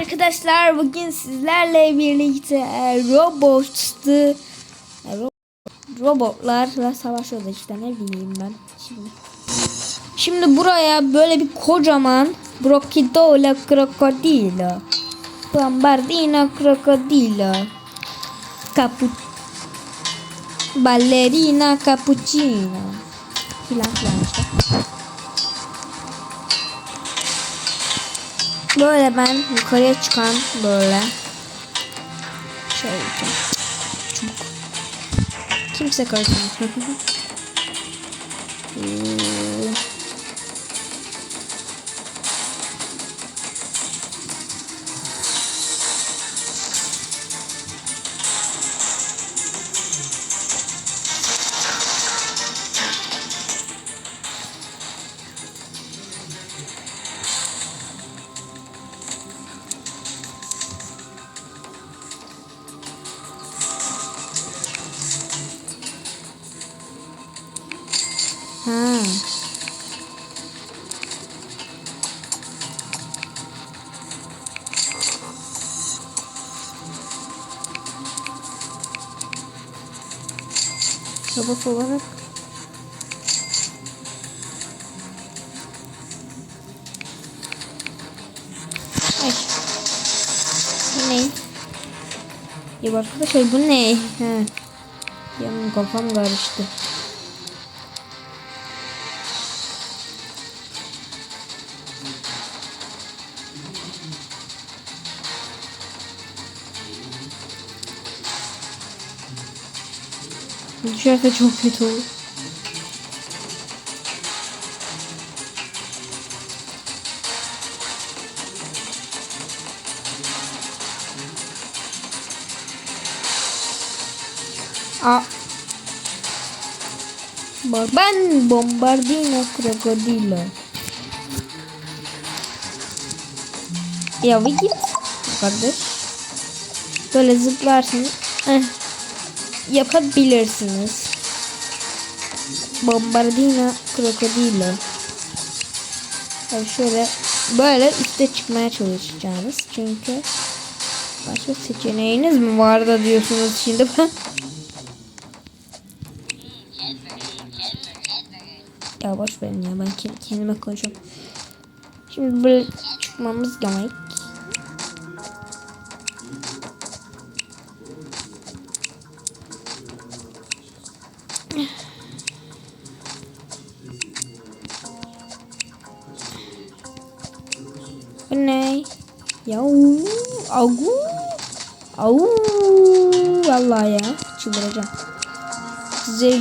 arkadaşlar bugün sizlerle birlikte e, ro- robotlarla savaşıyoruz işte ne bileyim ben şimdi. Şimdi buraya böyle bir kocaman Brokidola Crocodilo Bombardino Crocodilo Capu Ballerina Cappuccino filan filan işte. Böyle ben yukarıya çıkan böyle yapacağım. Çabuk. Kimse karışmasın. Ee, Robot olarak Ay. Bu ne? Ya bu ne? Ha. Yanım kafam karıştı. Düşerse çok kötü olur. Aa. Ben bombardino krokodilo. Ya bir git kardeş. Böyle zıplarsın. Eh, yapabilirsiniz. Bombardino krokodilo. Tabii şöyle böyle üste çıkmaya çalışacağınız çünkü başka seçeneğiniz mi var da diyorsunuz şimdi ya boş verin ya ben kendi kendime konuşuyorum. Şimdi böyle çıkmamız gerek. Bu ne? Ya au au vallahi ya çıldıracağım.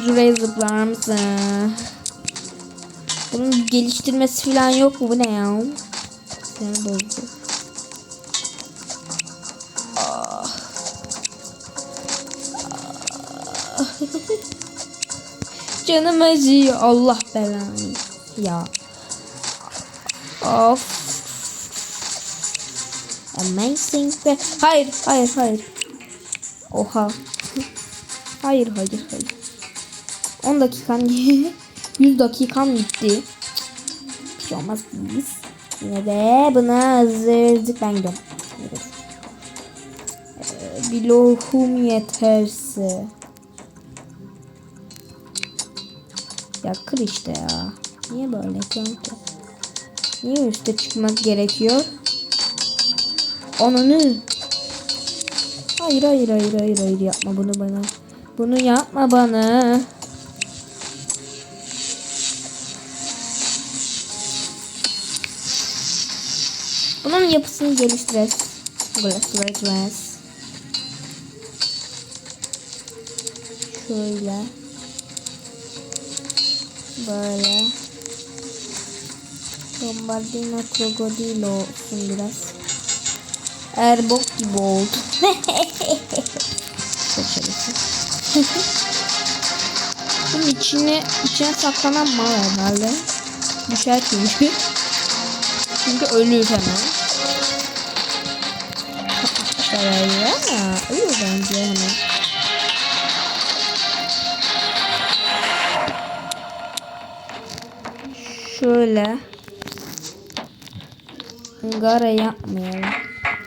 Şuraya zıplar mısın? Bunun geliştirmesi falan yok mu? Bu ne ya? Seni bozdu. Ah. Canım acıyor. Allah belanı. Ya. Of. Amazing. Hayır, hayır, hayır. Oha. hayır, hayır, hayır. 10 dakikam 100 dakikam gitti. Bir şey olmaz biz. Yine de buna hazırdık ben gidiyorum. Ee, bir lohum yeterse. Ya kır işte ya. Niye böyle yapıyorsun ki? Niye üste çıkmak gerekiyor? Ananı. Hayır hayır hayır hayır hayır yapma bunu bana. Bunu yapma bana. Bunun yapısını geliştireceğiz. Geliştireceğiz. Şöyle. Böyle. Bombardino krokodilo olsun biraz. Erbok gibi oldu. Çok. Bunun içine, içine saklanan mal herhalde. Düşer çünkü. Çünkü ölür hemen. Şöyle ama ölür bence hemen. Şöyle. Gara yapmayalım.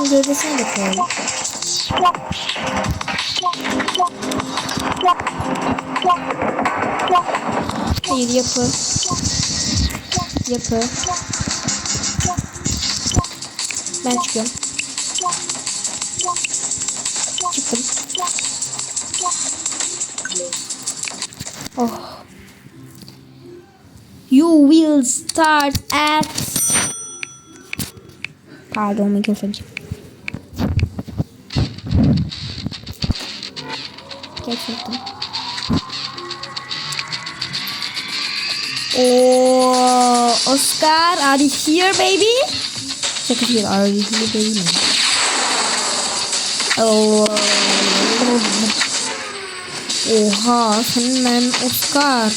bundan gövdesine de koyalım. Hayır yapı. Yapı. Ben çıkıyorum. Çıktım. Oh. You will start at Pardon mikrofon. Gerçekten. Oh, Oscar, are you here, baby? Check it here. Are you here, baby? Oh. Oha, senin ben Oscar.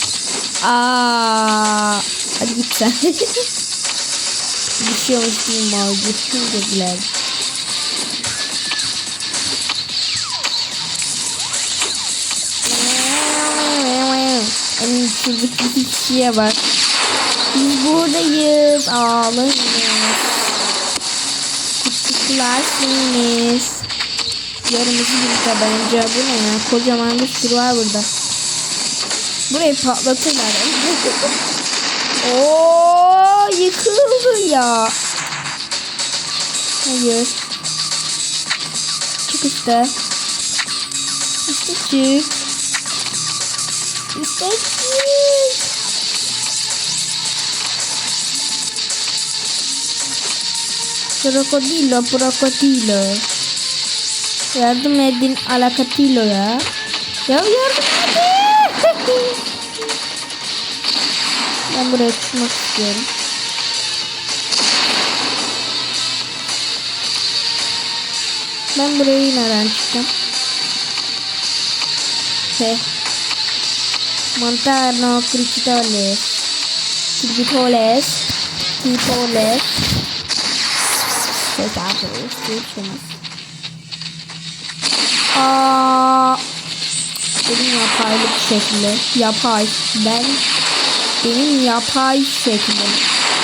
Aa, hadi git sen. Düşüyormuş gibi mal, düşüyor dediler. Şuradaki kişiye bak. Biz buradayız. Ağlayınız. Küçüklarsınız. Yarımızı bir tabanca. Bu ne ya? Kocaman bir sürü var burada. Burayı patlatırlar. Oo yıkıldı ya. Hayır. Çık işte. İşte çık. Çık. Krokodilo, krokodilo. Yardım edin alakatilo ya. Ya yardım edin. ben buraya çıkmak istiyorum. Ben burayı nereden çıkacağım? He. Montano Cristitoles. Cristitoles. Cristitoles. Ses yapıyoruz. Geçiniz. Aa, benim yapaylık şekli. Yapay. Ben benim yapay şeklim.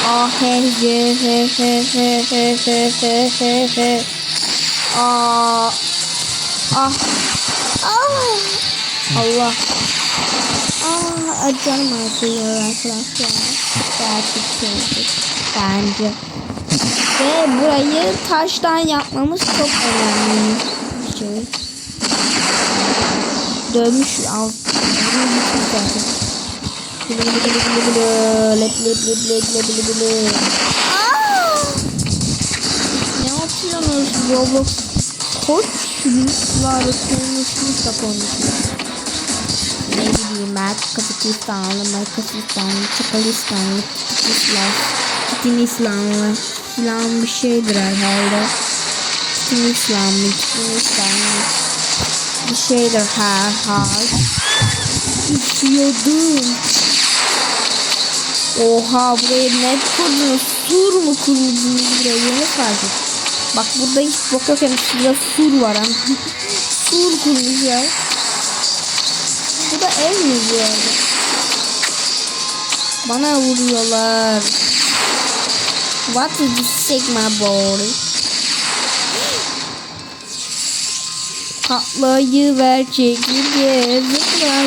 A he he he he he he he he he he. Aa. Ah. Ah. Allah canım acıyor arkadaşlar. Gerçek temizlik bence. Ve burayı taştan yapmamız çok önemli bir şey. Dönmüş al. Ne yapıyorsunuz Roblox? Koç yunuslar konuşmuş da. Ne ben Kazakistanlı, Markakistanlı, Çakalistanlı, Kitlisler, Kitislanlı filan bir şeydir herhalde. Kitislanlı, Kitislanlı bir şeydir herhalde. Üşüyordum. Oha buraya net kurdunuz. Sur mu kurdunuz buraya? Ne fark? Bak burada hiç bok yok yani şurada sur var ama. sur kurmuş ya. Bu da ev mi bu arada? Bana vuruyorlar. What is this Sigma boy? Patlayı ver çekirge zıplar.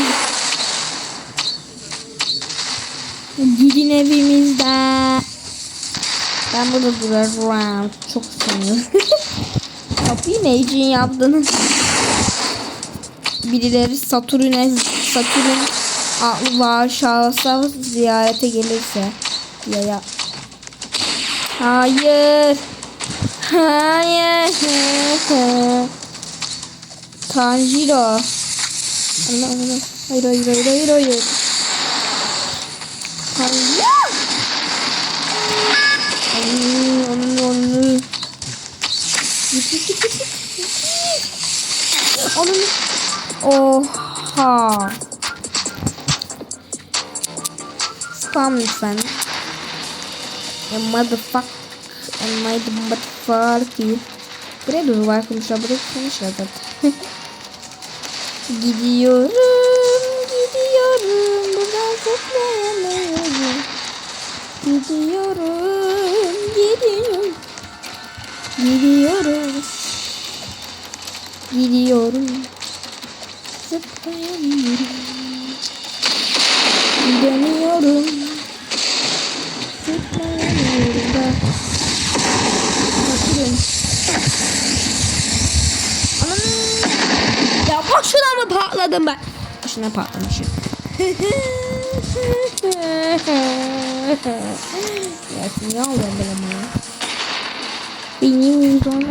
Gidin evimizden. Ben burada durarım. Çok sanıyorum. Kapıyı ne için yaptınız? Birileri Satürn'e Satürn aklı şahsa ziyarete gelirse ya ya. Hayır. Hayır. Tanjiro. Allah Allah. Hayır hayır hayır hayır hayır. Hayır. Onu onu onu. Git git git git. Onu. Oha. spam lütfen. A motherfuck. And my motherfucker. Buraya dur var konuşlar. Buraya konuşlar zaten. gidiyorum. Gidiyorum. Buradan zıplayamıyorum. Gidiyorum. Gidiyorum. Gidiyorum. Gidiyorum. Zıplayamıyorum. Gidemiyorum. Zıplayamıyorum da. Bakıyorum. Anam. Ya boşuna mı patladım ben? Boşuna patlamışım. ya oluyor böyle bana? Benim yüzümden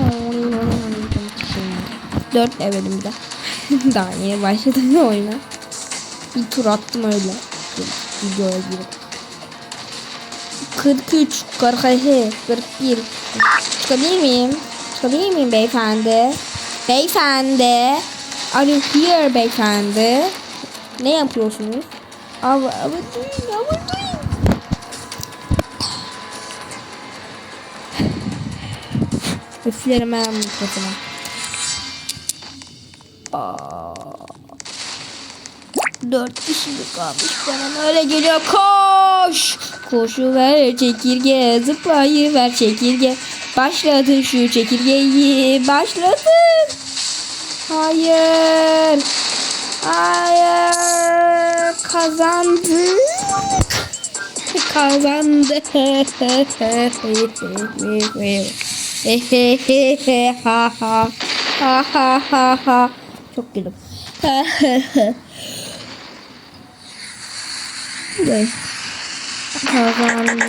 Dört levelim bir de. Daha yeni başladım oyuna. Bir tur attım öyle. Videoya girip. 43, 42, 41. Çıkabilir miyim? Çıkabilir miyim beyefendi? Beyefendi. Are you here beyefendi? Ne yapıyorsunuz? Abi, abi duyun, abi duyun. Üflerim ben mikrofona. Dört kişi kalmış? Bana öyle geliyor. Koş! Koşu ver çekirge zıplayı ver çekirge. Başlatın şu çekirgeyi başlatın Hayır. Hayır. Kazandık Kazandık ha ha ha ha ha ha Çok güldüm Böyle. Kazan.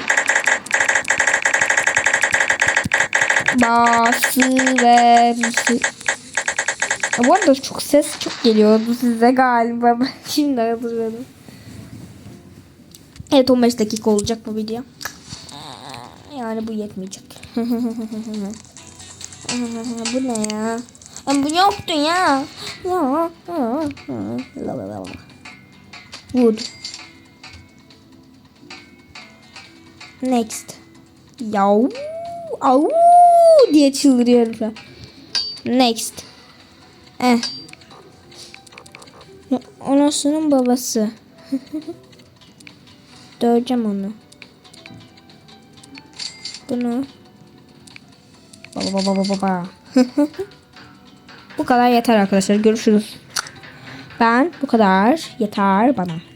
Bası versi. Ya Bu arada çok ses çok geliyordu size galiba. Şimdi hatırladım. Evet 15 dakika olacak bu video. Yani bu yetmeyecek. bu ne ya? Ben bu yoktu ya. Ya. Wood. Next. Yav. Au diye çıldırıyorum şu an. Next. Eh. Anasının babası. Döveceğim onu. Bunu. Baba baba baba baba. bu kadar yeter arkadaşlar. Görüşürüz. Ben bu kadar yeter bana.